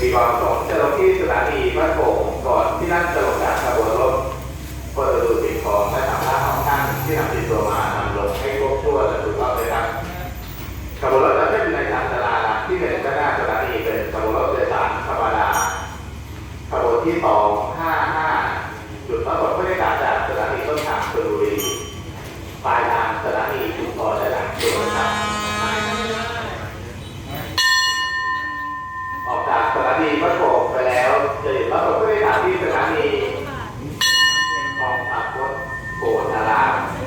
ปีวางตรงจะลงที่สถานีวัดโป่งก่อนที่นั่นจะลงจากขบวนรถเพื่อดูสิ่งของและสามภาระของท่านที่นำติดตัวมานำลงให้ครบถ้วนและถูกต้องเลยครับขบวนรถจะเส้นในทางตลาดที่หนึ่งก็น้าสถานีเป็นขบวนรถโดยสารธรรมดาขบวนที่สองห้าห้าจุดประกอบผู้โด้สารจากสถานีต้นทางชลบุรีปลายทางสถานีชุมพร palavra.